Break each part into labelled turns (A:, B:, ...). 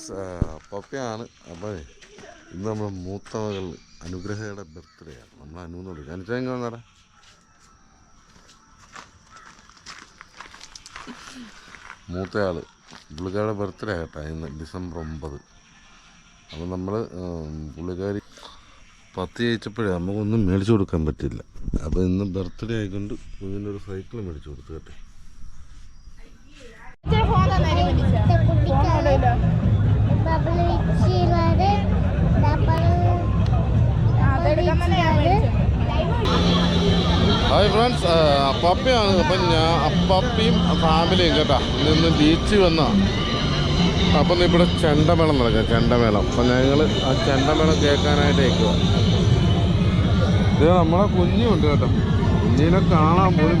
A: Friends പപ്പയാണ്. അപ്പോൾ ഇന്ന് നമ്മുടെ മൂത്ത മകൾ അനുഗ്രഹയുടെ ബർത്ത്ഡേ ആണ് നമ്മൾ അനു എന്ന് വിളിക്കും അനുഗ്രഹം എങ്ങനെ വന്നാടാ? മൂത്തയാൾ പുള്ളിക്കാരുടെ ബർത്ത്ഡേ കേട്ടോ ഇന്ന് ഡിസംബർ ഒമ്പത്. അപ്പോൾ നമ്മൾ പുള്ളിക്കാരി പത്ത് ജയിച്ചപ്പോഴേ നമുക്കൊന്നും മേടിച്ചു കൊടുക്കാൻ പറ്റില്ല. അപ്പോൾ ഇന്ന് ബർത്ത്ഡേ ആയിക്കൊണ്ട് കുഞ്ഞിന്റെ ഒരു സൈക്കിൾ മേടിച്ചു കൊടുത്തു കേട്ടോ. ഹായ് ഫ്രണ്ട്സ് അപ്പാപ്പയാണ്. അപ്പം ഞാൻ അപ്പാപ്പയും ഫാമിലിയും കേട്ടാ. നിന്ന് ബീച്ച് വന്ന. അപ്പം ഇവിടെ ചെണ്ടമേളം നടക്കുക ചെണ്ടമേളം. അപ്പം ഞങ്ങൾ ആ ചെണ്ടമേളം കേൾക്കാനായിട്ട് കേൾക്കുക ഇത് നമ്മളെ കുഞ്ഞുണ്ട് കേട്ടോ. കുഞ്ഞിനെ കാണാൻ പോലും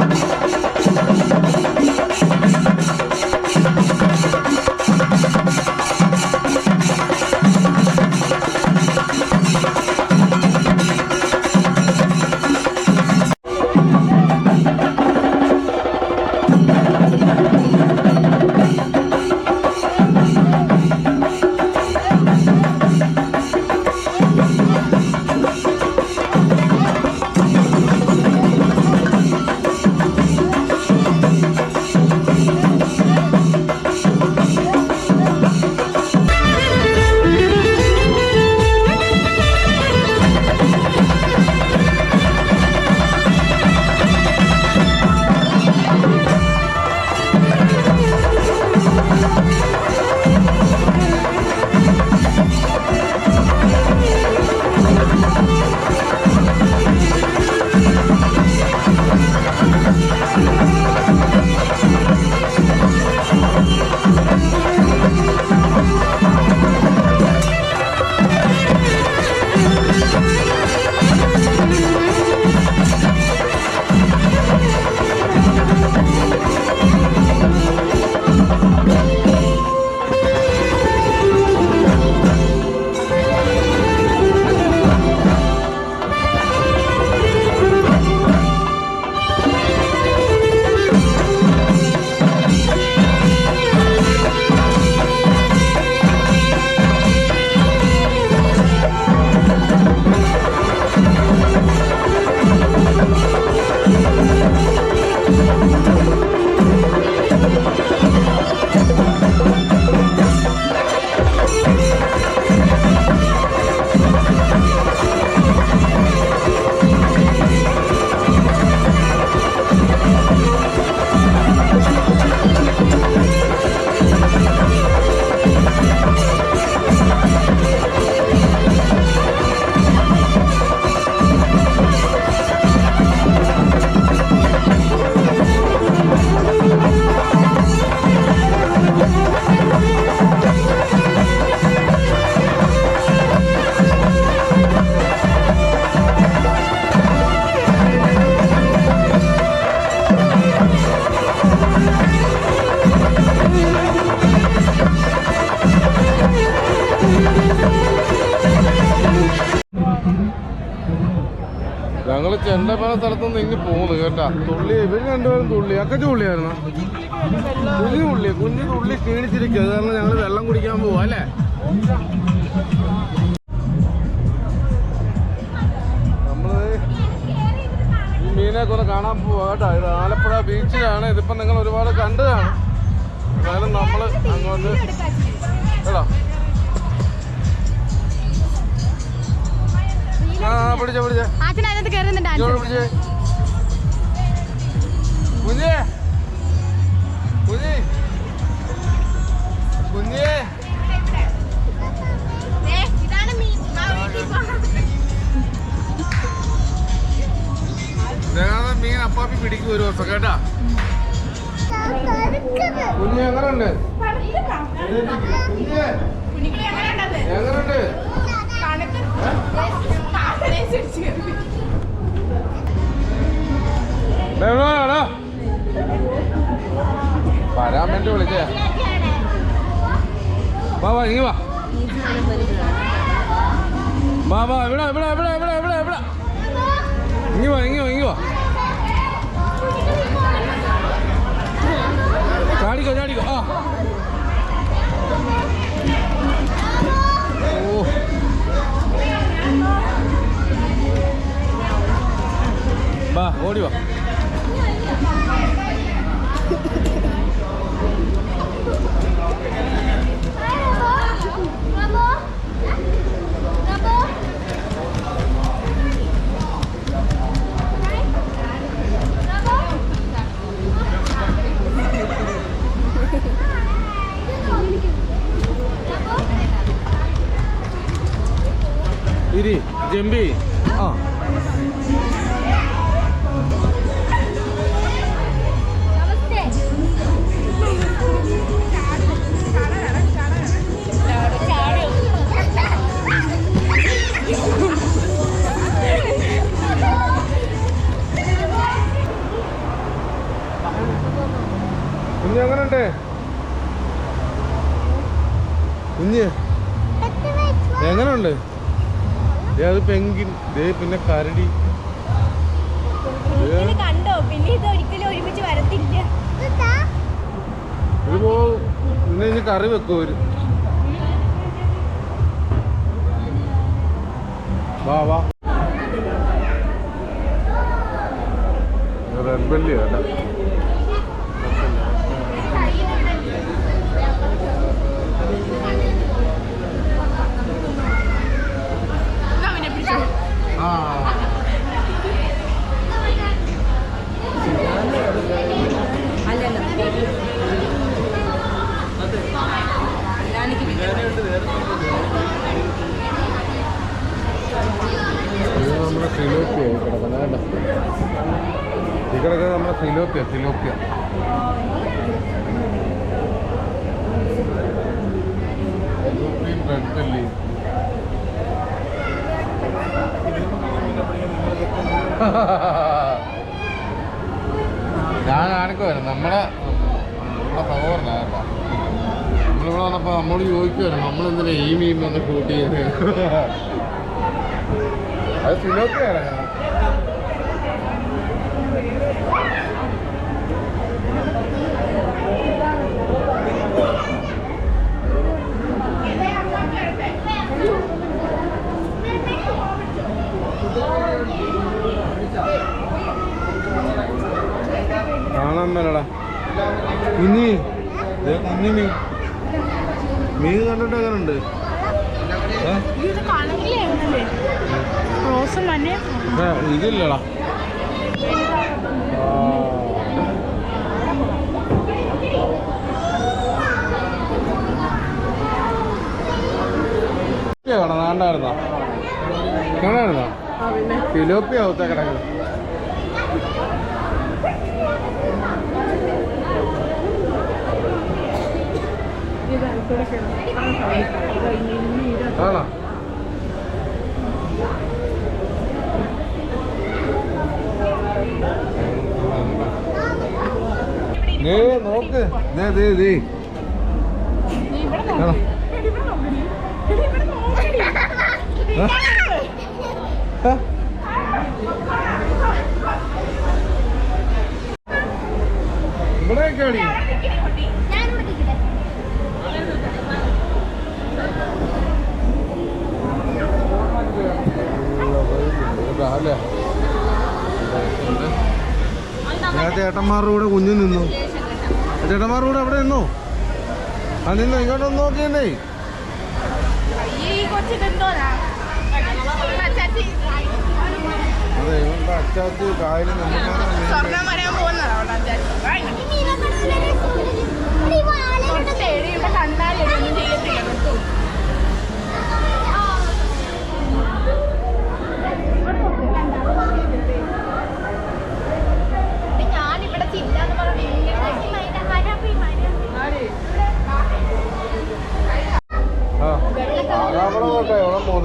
A: വേണ്ട പല സ്ഥലത്തുനിന്ന് സ്ഥലത്തു നിന്ന് ഇങ്ങ് പോകുന്നു കേട്ടാ. തുള്ളി ഇവർ രണ്ടുപേരും തുള്ളി. അക്കച്ച തുള്ളിയായിരുന്നു. കുഞ്ഞു തുള്ളി കുഞ്ഞു തുള്ളി ക്ഷീണിച്ചിരിക്കും കാരണം ഞങ്ങൾ വെള്ളം കുടിക്കാൻ പോവാ അല്ലേ? മീനൊക്കെ ഒന്ന് കാണാൻ പോവാ കേട്ടോ. ഇത് ആലപ്പുഴ ബീച്ചിലാണ്. ഇതിപ്പോ നിങ്ങൾ ഒരുപാട് കണ്ടതാണ്. എന്തായാലും നമ്മൾ അങ്ങോട്ട് കേട്ടോ
B: അതിനകത്ത് കയറുന്നുണ്ട് മീൻ.
A: അപ്പാപ്പി പിടിക്കും ഒരു ദിവസം കേട്ടാ? കുഞ്ഞ് എങ്ങനുണ്ട്? എങ്ങനുണ്ട്? വരാൻ വേണ്ടി വിളിച്ചേ. വാ വാ ഇങ്ങ് വാ. വാ വാ ഇവിടെ ഇവിടെ ഇവിടെ ഇവിടെ ഇവിടെ ഇവിടെ. ഇങ്ങി വാ ഇങ്ങി വാ ഇങ്ങി വാ. ചാടിക്കോ ചാടിക്കോ. ആ. വാ ഓടി വാ. ഇരി ജമ്പി. ആ. കുഞ്ഞ് എങ്ങനുണ്ട്? കുഞ്ഞ്. എങ്ങനുണ്ട്? ദേ അത് പെങ്കിൻ ദേ പിന്നെ കരടി.
B: കണ്ടോ? പിന്നെ ഇത് ഒരിക്കലും ഒരുമിച്ച് വരത്തില്ല.
A: ഇത് പോ പിന്നെ ഇനി കറി വെക്കും അവർ. വാ വാ. റെഡ് ബെല്ലി കേട്ടാ ആ ഇത് നമ്മുടെ സിലോപ്പിയ ഈ കിടക്കുന്നത് കേട്ടോ ഈ കിടക്കുന്നത് നമ്മുടെ സിലോപ്പിയ സിലോപ്പിയ സിലോപ്പിയൻ റെഡ് ബെല്ലി ഞാൻ കാണിക്കുമായിരുന്നു നമ്മളെ നമ്മളെ സഹോദരനാ കേട്ടോ നമ്മളിവിടെ വന്നപ്പോൾ നമ്മൾ ചോദിക്കുമായിരുന്നു നമ്മളെന്തിനാ ഈ മീൻ വന്ന് കൂട്ടിയത്? അത് സിലോപ്പിയാണ് കാണാൻ മേലടാ. കുഞ്ഞി. കുഞ്ഞി മീൻ മീൻ കണ്ടിട്ട്
B: എങ്ങനെ
A: ഉണ്ട് ഇതില്ലടാ. ആ. ഫിലോപ്പിയ കിലോപ്പിയാവത്തെ കിടക്കുന്നത് ആണോ നോക്ക് ദേ ദേ ദേ ആണോ? ആ? അടി അല്ലേ ഞാൻ ചേട്ടന്മാരുടെ കൂടെ കുഞ്ഞു നിന്നു. ചേട്ടന്മാരുടെ കൂടെ അവിടെ നിന്നു? ആ നിന്നു. ഇങ്ങോട്ടൊന്ന് നോക്കിയേ
B: ഈ കൊച്ചിതെന്തോരാ ചാച്ചി
A: അതെ ഇവരുടെ അച്ചാത്തി
B: കായലും കണ്ടാൽ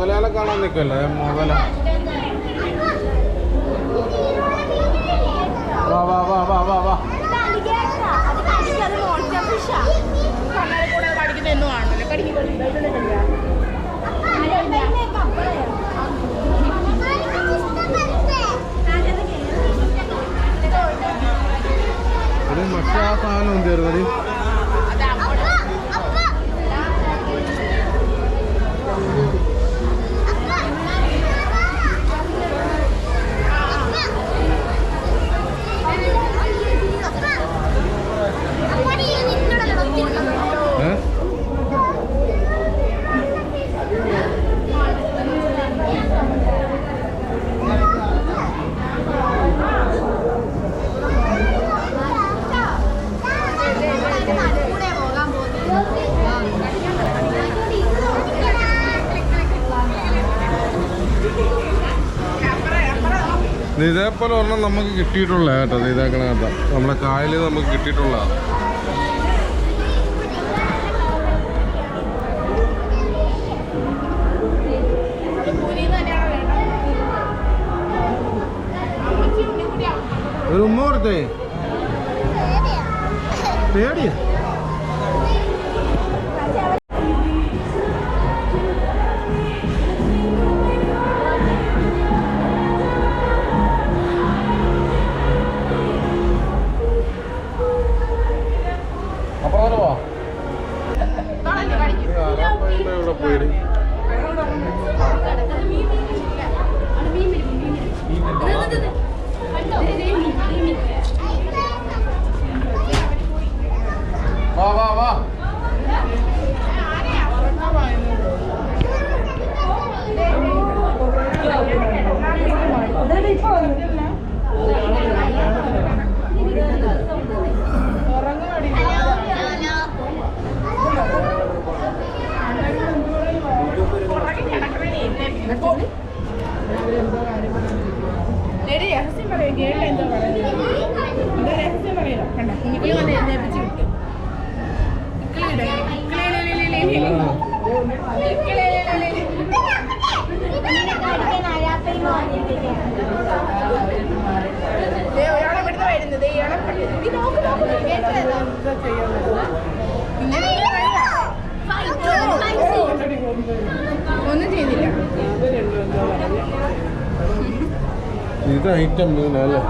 A: മുതലാളെ കാണാൻ നിൽക്കല്ലേ മുതല വാ വാ വാ വാ വാ വാ.
B: ഒരു മറ്റേ ആ
A: സാധനം എന്തായിരുന്നു ഇതേപോലെ ഒരെണ്ണം നമുക്ക് കിട്ടിയിട്ടുള്ള കേട്ടോ ഇത് ഇതേക്കണ കേട്ടോ. നമ്മുടെ കായൽ നമുക്ക് കിട്ടിയിട്ടുള്ള. ഒരു ഉമ്മ കൊടുത്തേ. പേടിയാ?
B: ഇങ്ങനെ ഇങ്ങനെ വരിക. ഒന്നും ചെയ്യുന്നില്ല
A: ഇത് ഐറ്റം മീനല്ലേ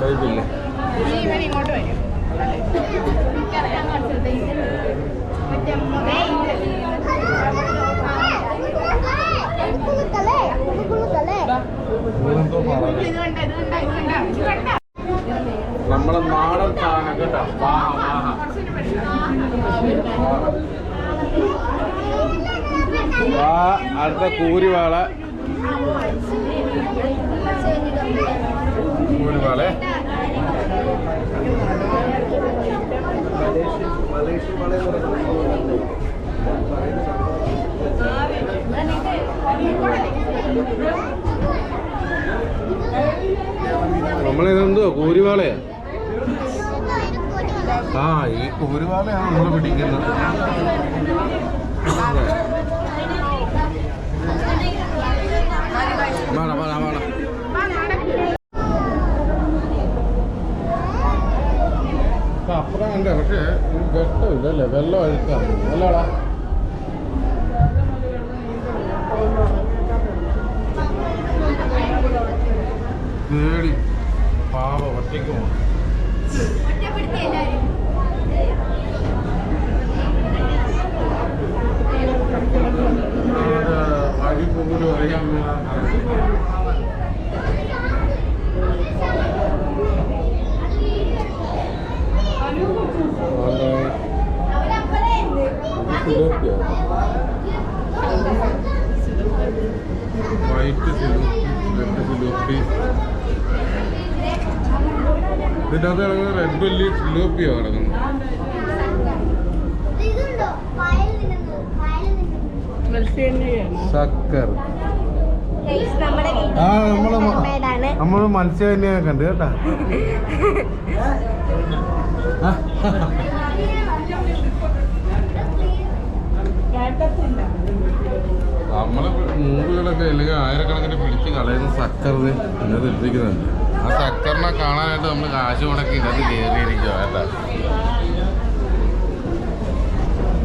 A: കഴിപ്പില്ലേ
B: ഇങ്ങോട്ട് വരും.
A: പറഞ്ഞു
B: ഇത് കണ്ട ഇത് കണ്ട ഇത് കണ്ട ഇത് കണ്ട
A: നമ്മളെ നാടൻ സാധനം കേട്ടോ. അടുത്ത കൂരിവാള. കൂരിവാളെ. നമ്മളിതെന്തോ കൂരിവാളയാ? ആ ഈ കൂരുവാലയാണ് നമ്മൾ പിടിക്കുന്നത് വേണം വേണം വേണം. അപ്പുറം ഉണ്ട് പക്ഷേ ഇതല്ലേ വെള്ളം അഴുക്കാണ് അല്ലടാ? പേടി. പാവ ഒറ്റയ്ക്ക് പോകണം അടി പോലും അറിയാൻ വൈറ്റ് സിലോപ്പി റെഡ് സിലോപ്പി ഇതിന്റെ അകത്ത് കിടക്കുന്നത് റെഡ് ബെല്ലി സിലോപ്പിയോ കിടക്കുന്നത് സക്കർ. ആ നമ്മൾ നമ്മൾ മത്സ്യം തന്നെയാണ് കണ്ടു കേട്ടാ. നമ്മൾ മൂവികളൊക്കെ അല്ലെങ്കിൽ ആയിരക്കണക്കിന് പിടിച്ച് കളയുന്ന സക്കർ ഇതിനകത്ത് എത്തിക്കുന്നുണ്ട് ആ സക്കറിനെ കാണാനായിട്ട് നമ്മൾ കാശ് മുടക്കി ഇതിനകത്ത് കയറിയിരിക്കുക കേട്ടാ.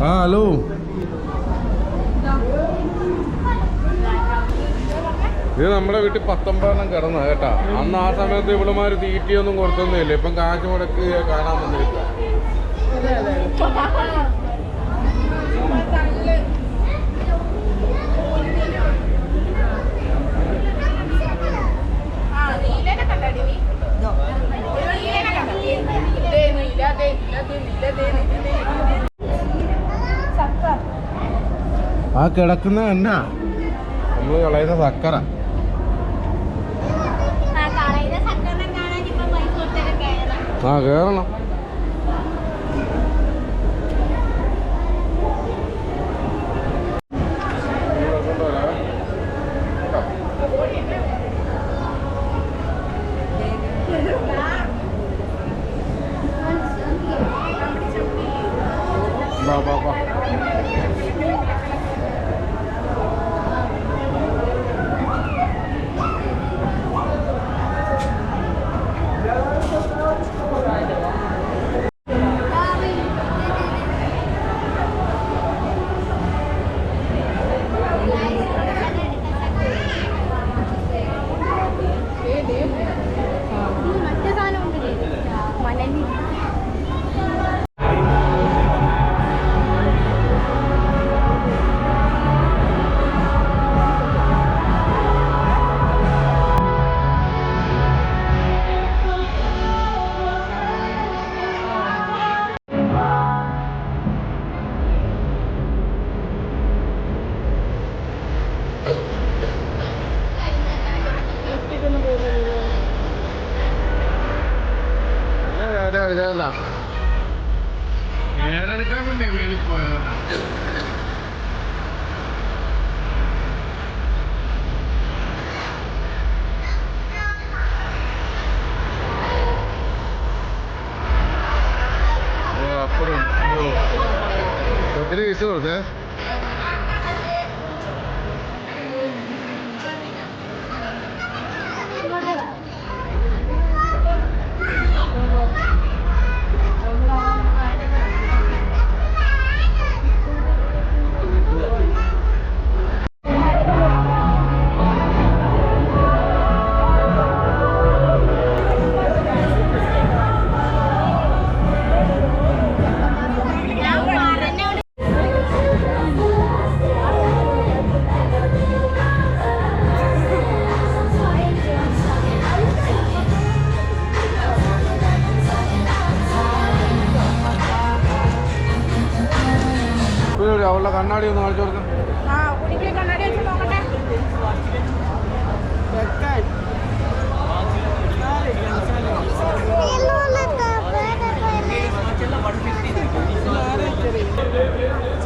A: ആ ഹലോ. ഇത് നമ്മുടെ വീട്ടിൽ പത്തൊമ്പതെണ്ണം കിടന്ന കേട്ടാ. അന്ന് ആ സമയത്ത് ഇവളുമാര് തീറ്റിയൊന്നും കൊടുത്തൊന്നുമില്ല. ഇപ്പം കാശ് മുടക്ക് കാണാൻ വന്നിരിക്കുക
B: ആ കിടക്കുന്ന എന്നാ? നീ കളയുന്ന നീലനെ കണ്ടോ ദേ നീല ദേ നീല ദേ നീല ദേ നീല ദേ സക്കർ
A: ആ കിടക്കുന്ന എന്നാ നമ്മൾ കളയുന്ന സക്കര
C: ആ കളയുന്ന സക്കറിനെ കാണാൻ ഇപ്പൊ പൈസ കൊടുത്തൊക്കെ കയറാം
A: ആ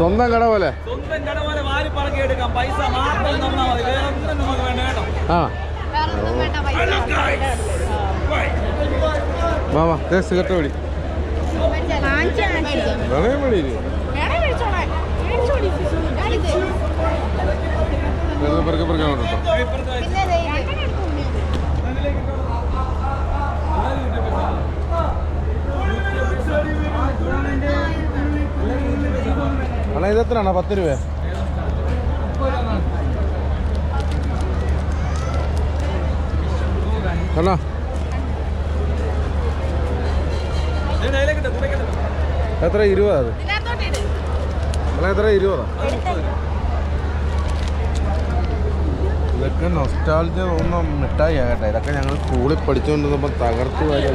A: സ്വന്തം കട പോലെ.
D: സ്വന്തം കട പോലെ വാരി പറക്കി എടുക്കാം. പൈസ മാത്രം തന്നാൽ മതി. വേറെ ഒന്നും നമുക്ക് വേണ്ട കേട്ടോ.
A: ആ.
C: വേറൊന്നും വേണ്ട പൈസ
A: മാമാ ദേ സിഗരറ്റ്
B: മേടിച്ചോളാം. മേടിച്ചോടി.
A: വെറുതെ പെറുക്കി പെറുക്കി അങ്ങോട്ട് ഇട്ടോ.
C: പിന്നെ ദേ ഇത്.
A: അണ്ണാ ഇത് എത്രയാണോ? പത്ത് രൂപ അണ്ണാ എത്ര ഇരുപതാ അത്. അല്ല എത്ര ഇരുപതാ. ഇതൊക്കെ നൊസ്റ്റാൾജ തോന്നുന്ന മിഠായി ആകട്ടെ ഇതൊക്കെ ഞങ്ങൾ സ്കൂളിൽ പഠിച്ചുകൊണ്ടിരുന്നപ്പോൾ തകർത്തു വാരി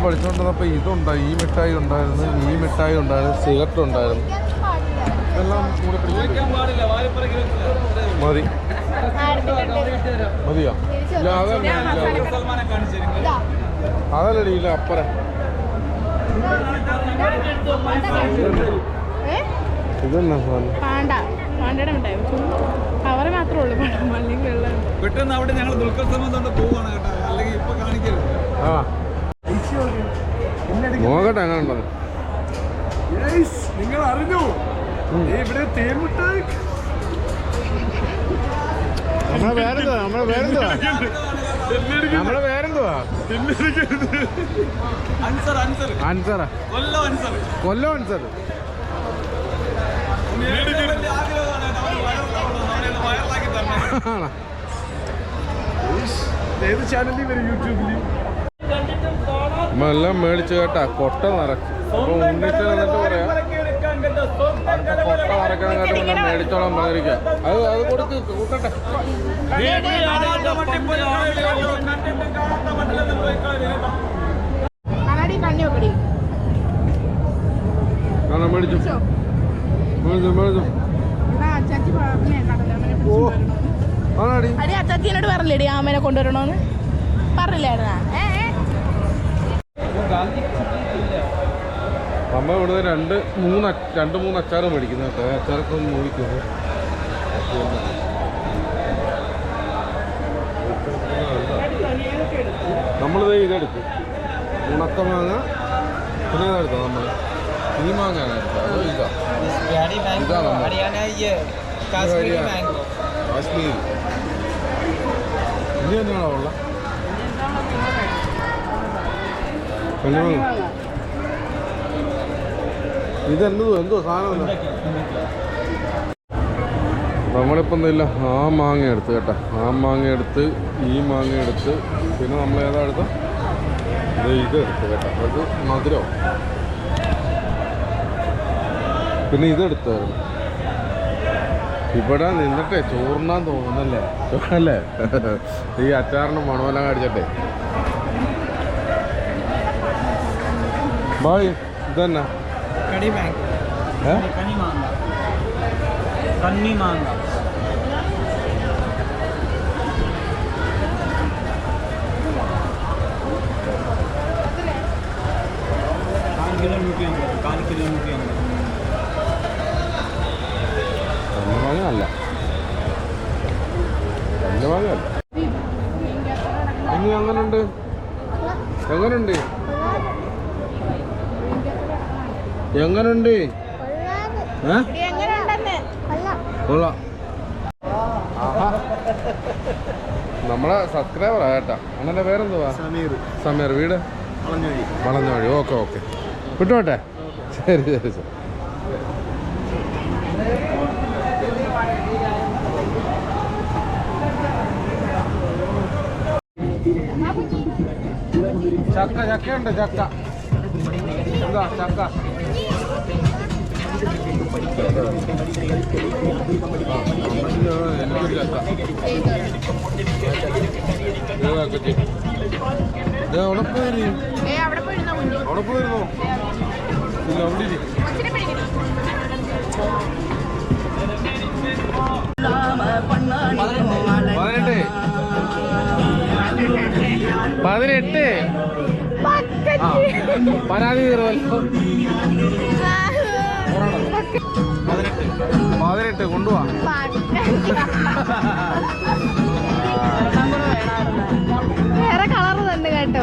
A: നമ്മൾ പഠിച്ചുകൊണ്ടിരുന്നപ്പോൾ ഇതുണ്ടായി ഈ മിഠായി ഉണ്ടായിരുന്നു ഈ മിഠായി ഉണ്ടായിരുന്നു സിഗരറ്റ് ഉണ്ടായിരുന്നു. ഇതെല്ലാം മതി. മതിയോ? ഇല്ല അതല്ല അതല്ലടി ഇല്ല അപ്പറ. ഇതെന്നാ സാധനം?
B: പാണ്ട. പാണ്ടയുടെ മിഠായി. കവറ് മാത്രമേ ഉള്ളൂ പണം അല്ലെങ്കിൽ വെള്ളം
D: പെട്ടെന്ന് അവിടെ ഞങ്ങൾ ദുൽഖർ സമയത്ത് പോവാണ് കേട്ടോ. അല്ലെങ്കിൽ ഇപ്പൊ കാണിക്കരുത്.
A: ആ. നോക്കട്ടെ അങ്ങനെ ഉണ്ടോ
D: നിങ്ങൾ അറിഞ്ഞു. ഇവിടെ തേൻമുട്ടായി
A: നമ്മളെ വേറെന്തുവാ നമ്മളെ വേറെന്തുവാ നമ്മളെ
D: അൻസർ
A: അൻസറ?
D: കൊല്ലം അൻസർ.
E: ഏത് ചാനലിൽ വരും? യൂട്യൂബിൽ
D: കാണാത്ത
A: മേടിച്ചു മേടിച്ച് കേട്ടാ കൊട്ട നിറച്ച്. അപ്പൊ ഉണ്ണിച്ച് എന്നിട്ട് പറയാ
D: എടുക്കാൻ കേട്ടോ സ്വന്തം
A: കൊട്ട നിറക്കണം കേട്ട് പിന്നെ മേടിച്ചോളാൻ പറഞ്ഞിരിക്കുക അത് അത് കൊടുത്ത് കൂട്ടട്ടെ. മേടിച്ചു.
B: അച്ചാച്ചി
A: ഓ. ആണാടി.
B: അടി അച്ചാച്ചിനോട് പറഞ്ഞില്ലേടി ആമേനെ കൊണ്ടുവരണോന്ന്? പറഞ്ഞില്ലായിരുന്നാ? ഏ
A: നമ്മൾ ഇവിടെ രണ്ട് മൂന്ന് രണ്ട് മൂന്ന് അച്ചാറ് മേടിക്കുന്നത് കേട്ടോ. അച്ചാറൊക്കെ ഒന്ന് നോക്കുന്നത് നമ്മളിത് ഇതെടുക്കും. ഉണക്ക മാങ്ങ പിന്നെ ഇതെടുത്തോ നമ്മൾ ഈ മാങ്ങ ഇതാ. കാശ്മീർ ഇനി തന്നെയാണോ ഉള്ളത്? കല്ലുമാങ്ങ ഇതെന്തോ എന്തോ എന്താ നമ്മളിപ്പോൾ എന്തില്ല ആ മാങ്ങ എടുത്ത് കേട്ടോ. ആ മാങ്ങ എടുത്ത് ഈ മാങ്ങ എടുത്ത് പിന്നെ നമ്മൾ ഏതാ എടുത്ത? ഇത് എടുത്ത് കേട്ടോ. അത് മധുരം? പിന്നെ ഇതെടുത്തായിരുന്നു ഇവിടെ നിന്നിട്ടേ ചോറിനാൻ തോന്നുന്നല്ലേ? അല്ലേ ഈ അച്ചാറിന് മണമെല്ലാം കടിച്ചട്ടെ. भाई गन्ना।
D: कड़ी बैंक
A: है?
D: कनी मांगा। कन्नी मांगा।
A: എങ്ങനുണ്ട്? കൊള്ളാം. നമ്മളെ സബ്സ്ക്രൈബർ കേട്ടാ. അങ്ങനെ പേരെന്തുവാ?
E: സമീർ.
A: സമീർ വീട്?
E: വളഞ്ഞു
A: വളഞ്ഞ വഴി ഓക്കെ ഓക്കെ. വിട്ടോട്ടെ? ശരി ശരി ശരി. ചക്ക ചക്കയുണ്ട് ചക്ക. എന്താ ചക്ക? അവിടെ പോയി
B: അവിടെ പോയിരുന്ന
A: ഇല്ല അവിടെ പതിനെട്ട് പതിനെട്ട് പരാതി തീർന്നല്ലോ പതിനെട്ട്. കൊണ്ടുപോവാ
C: വേറെ കളർ തന്നെ കേട്ടോ.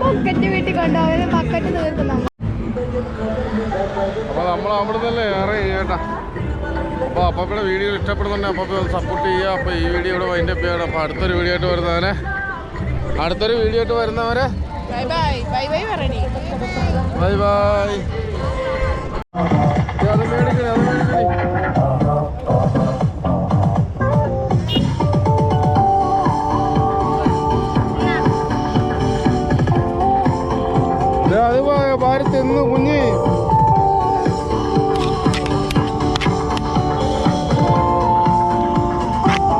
C: പൊക്കറ്റ് വീട്ടിൽ കൊണ്ടുപോയത് പക്കറ്റ് തീർക്കുന്ന.
A: അപ്പൊ നമ്മൾ അവിടുന്നല്ലേ ഏറെ ചെയ്യട്ടാ അപ്പോൾ അപ്പയുടെ വീഡിയോ ഇഷ്ടപ്പെടുന്നുണ്ടെങ്കിൽ അപ്പൊ സപ്പോർട്ട് ചെയ്യുക. അപ്പോൾ ഈ വീഡിയോ ഇവിടെ വൈൻഡ് അപ്പ് ചെയ്യണം. അപ്പോൾ അടുത്തൊരു വീഡിയോ ആയിട്ട് വരുന്നവരെ അടുത്തൊരു വീഡിയോ ആയിട്ട് വരുന്നവരെ
B: ബൈ ബൈ ബൈ ബൈ പറയണി
A: ബൈ ബൈ അത് മേടിക്കണേ അത് മേടിക്കണേ